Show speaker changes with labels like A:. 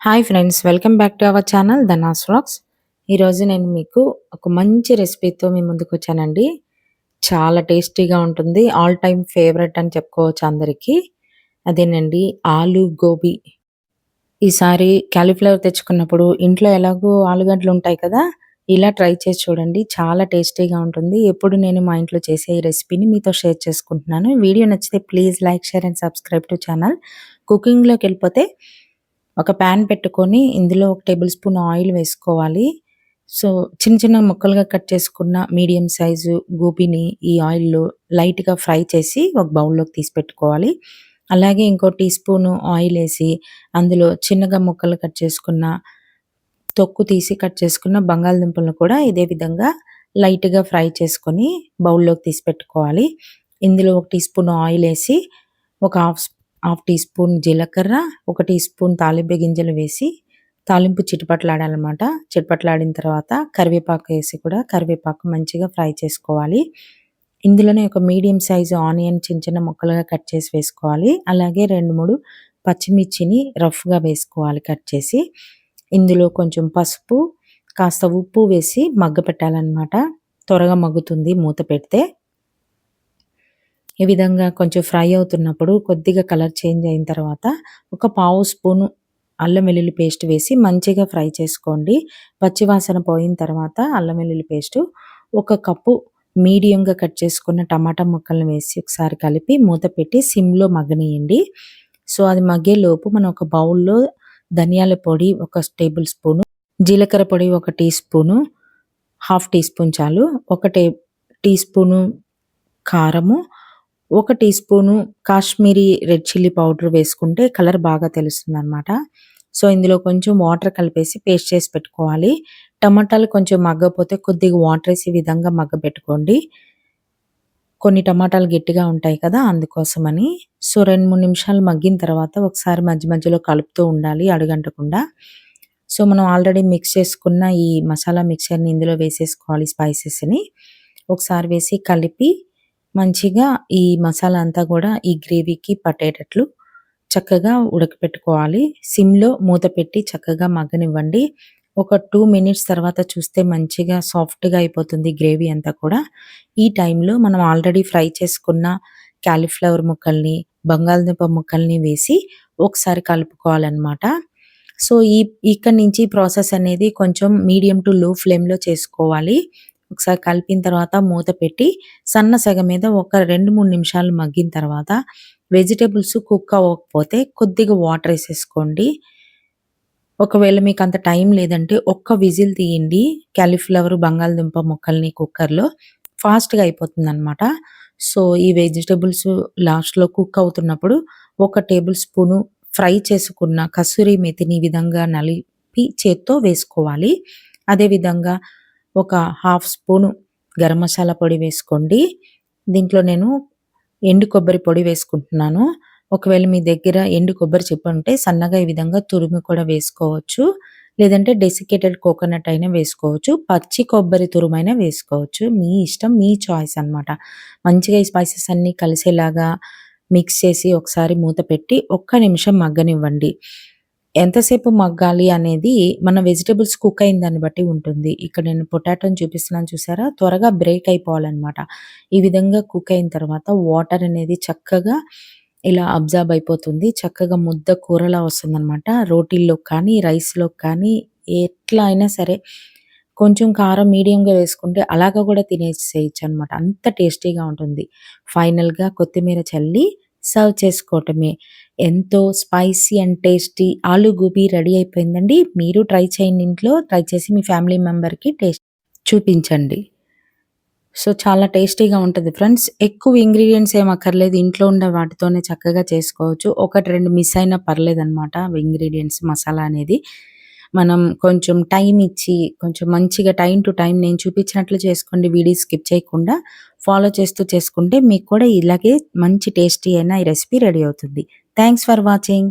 A: Hi friends welcome back to our channel Dhana's vlogs ఈరోజు నేను మీకు ఒక మంచి రెసిపీతో మీ ముందుకు వచ్చానండి. చాలా టేస్టీగా ఉంటుంది ఆల్ టైమ్ ఫేవరెట్ అని చెప్పుకోవచ్చు అందరికీ. అదేనండి ఆలు గోబీ. ఈసారి క్యాలీఫ్లవర్ తెచ్చుకున్నప్పుడు ఇంట్లో ఎలాగో ఆలుగడ్డలు ఉంటాయి కదా ఇలా ట్రై చేసి చూడండి చాలా టేస్టీగా ఉంటుంది. ఎప్పుడు నేను మా ఇంట్లో చేసే ఈ రెసిపీని మీతో షేర్ చేసుకుంటున్నాను. వీడియో నచ్చితే please like share and subscribe to channel కుకింగ్లోకి వెళ్ళిపోతే ఒక ప్యాన్ పెట్టుకొని ఇందులో ఒక టేబుల్ స్పూన్ ఆయిల్ వేసుకోవాలి. సో చిన్న చిన్న ముక్కలుగా కట్ చేసుకున్న మీడియం సైజు గోబీని ఈ ఆయిల్లో లైట్గా ఫ్రై చేసి ఒక బౌల్లోకి తీసి పెట్టుకోవాలి. అలాగే ఇంకో టీ స్పూన్ ఆయిల్ వేసి అందులో చిన్నగా ముక్కలు కట్ చేసుకున్న తొక్కు తీసి కట్ చేసుకున్న బంగాళదుంపలను కూడా ఇదే విధంగా లైట్గా ఫ్రై చేసుకొని బౌల్లోకి తీసి పెట్టుకోవాలి. ఇందులో ఒక టీ స్పూన్ ఆయిల్ వేసి ఒక హాఫ్ హాఫ్ టీ స్పూన్ జీలకర్ర ఒక టీ స్పూన్ తాలింపు గింజలు వేసి తాలింపు చిటపట్లాడాలన్నమాట. చిటపట్లాడిన తర్వాత కరివేపాకు వేసి కూడా కరివేపాకు మంచిగా ఫ్రై చేసుకోవాలి. ఇందులోనే ఒక మీడియం సైజు ఆనియన్ చిన్న చిన్న ముక్కలుగా కట్ చేసి వేసుకోవాలి. అలాగే రెండు మూడు పచ్చిమిర్చిని రఫ్గా వేసుకోవాలి కట్ చేసి. ఇందులో కొంచెం పసుపు కాస్త ఉప్పు వేసి మగ్గ పెట్టాలన్నమాట త్వరగా మగ్గుతుంది మూత పెడితే. ఈ విధంగా కొంచెం ఫ్రై అవుతున్నప్పుడు కొద్దిగా కలర్ చేంజ్ అయిన తర్వాత ఒక పావు స్పూను అల్లం వెల్లుల్లి పేస్ట్ వేసి మంచిగా ఫ్రై చేసుకోండి. పచ్చివాసన పోయిన తర్వాత అల్లం వెల్లుల్లి పేస్ట్ ఒక కప్పు మీడియంగా కట్ చేసుకున్న టమాటా ముక్కలను వేసి ఒకసారి కలిపి మూత పెట్టి సిమ్లో మగ్గనియండి. సో అది మగ్గేలోపు మనం ఒక బౌల్లో ధనియాల పొడి ఒక టేబుల్ స్పూను జీలకర్ర పొడి ఒక teaspoon half teaspoon చాలు ఒక టే టీ స్పూను కారము ఒక teaspoon Kashmiri red chilli powder వేసుకుంటే కలర్ బాగా తెలుస్తుంది అనమాట సో ఇందులో కొంచెం వాటర్ కలిపేసి పేస్ట్ చేసి పెట్టుకోవాలి. టమాటాలు కొంచెం మగ్గపోతే కొద్దిగా వాటర్ వేసి విధంగా మగ్గ పెట్టుకోండి కొన్ని టమాటాలు గట్టిగా ఉంటాయి కదా అందుకోసమని. సో రెండు మూడు నిమిషాలు మగ్గిన తర్వాత ఒకసారి మధ్య మధ్యలో కలుపుతూ ఉండాలి అడుగంటకుండా. సో మనం ఆల్రెడీ మిక్స్ చేసుకున్న ఈ మసాలా మిక్చర్ని ఇందులో వేసేసుకోవాలి స్పైసెస్ని. ఒకసారి వేసి కలిపి మంచిగా ఈ మసాలా అంతా కూడా ఈ గ్రేవీకి పట్టేటట్లు చక్కగా ఉడకపెట్టుకోవాలి. సిమ్లో మూత పెట్టి చక్కగా మగ్గనివ్వండి. ఒక టూ మినిట్స్ తర్వాత చూస్తే మంచిగా సాఫ్ట్గా అయిపోతుంది గ్రేవీ అంతా కూడా. ఈ టైంలో మనం ఆల్రెడీ ఫ్రై చేసుకున్న క్యాలీఫ్లవర్ ముక్కల్ని బంగాళదుంప ముక్కల్ని వేసి ఒకసారి కలుపుకోవాలన్నమాట. సో ఈ ఇక్కడ నుంచి ప్రాసెస్ అనేది కొంచెం మీడియం టు లో ఫ్లేమ్లో చేసుకోవాలి. ఒకసారి కలిపిన తర్వాత మూత పెట్టి సన్న సగ మీద ఒక రెండు మూడు నిమిషాలు మగ్గిన తర్వాత వెజిటేబుల్స్ కుక్ అవ్వకపోతే కొద్దిగా వాటర్ వేసేసుకోండి. ఒకవేళ మీకు అంత టైం లేదంటే ఒక్క విజిల్ తీయండి క్యాలీఫ్లవర్ బంగాళదుంప ముక్కల్ని కుక్కర్లో. ఫాస్ట్గా అయిపోతుంది అనమాట సో ఈ వెజిటేబుల్స్ లాస్ట్లో కుక్ అవుతున్నప్పుడు ఒక టేబుల్ స్పూను ఫ్రై చేసుకున్న కసూరి మెతిని ఈ విధంగా నలిపి చేత్తో వేసుకోవాలి. అదేవిధంగా ఒక హాఫ్ స్పూను గరం మసాలా పొడి వేసుకోండి. దీంట్లో నేను ఎండు కొబ్బరి పొడి వేసుకుంటున్నాను. ఒకవేళ మీ దగ్గర ఎండు కొబ్బరి చెప్పు ఉంటే సన్నగా ఈ విధంగా తురిమి కూడా వేసుకోవచ్చు. లేదంటే డెసికేటెడ్ కోకోనట్ అయినా వేసుకోవచ్చు. పచ్చి కొబ్బరి తురుమైనా వేసుకోవచ్చు. మీ ఇష్టం మీ చాయిస్ అనమాట మంచిగా ఈ స్పైసెస్ అన్నీ కలిసేలాగా మిక్స్ చేసి ఒకసారి మూత పెట్టి ఒక్క నిమిషం మగ్గనివ్వండి. ఎంతసేపు మగ్గాలి అనేది మన వెజిటబుల్స్ కుక్ అయిన దాన్ని బట్టి ఉంటుంది. ఇక్కడ నేను పొటాటోని చూపిస్తున్నాను చూసారా? త్వరగా బ్రేక్ అయిపోవాలన్నమాట. ఈ విధంగా కుక్ అయిన తర్వాత వాటర్ అనేది చక్కగా ఇలా అబ్జర్బ్ అయిపోతుంది. చక్కగా ముద్ద కూరలా వస్తుందన్నమాట. రోటీల్లో కానీ రైస్లో కానీ ఎట్లా అయినా సరే కొంచెం కారం మీడియంగా వేసుకుంటే అలాగా కూడా తినేసేయచ్చు అనమాట అంత టేస్టీగా ఉంటుంది. ఫైనల్గా కొత్తిమీర చల్లి సర్వ్ చేసుకోవటమే. ఎంతో స్పైసీ అండ్ టేస్టీ ఆలు గోబీ రెడీ అయిపోయిందండి. మీరు ట్రై చేయండి ఇంట్లో. ట్రై చేసి మీ ఫ్యామిలీ మెంబర్కి టేస్ట్ చూపించండి. సో చాలా టేస్టీగా ఉంటుంది ఫ్రెండ్స్. ఎక్కువ ఇంగ్రీడియంట్స్ ఏం అక్కర్లేదు. ఇంట్లో ఉండే వాటితోనే చక్కగా చేసుకోవచ్చు. ఒకటి రెండు మిస్ అయినా పర్లేదు అనమాట ఇంగ్రీడియంట్స్ మసాలా అనేది. మనం కొంచెం టైం ఇచ్చి కొంచెం మంచిగా టైం టు టైం నేను చూపించినట్లు చేసుకోండి. వీడియో స్కిప్ చేయకుండా ఫాలో చేస్తూ చేసుకుంటే మీకు కూడా ఇలాగే మంచి టేస్టీ అయిన ఈ రెసిపీ రెడీ అవుతుంది. Thanks for watching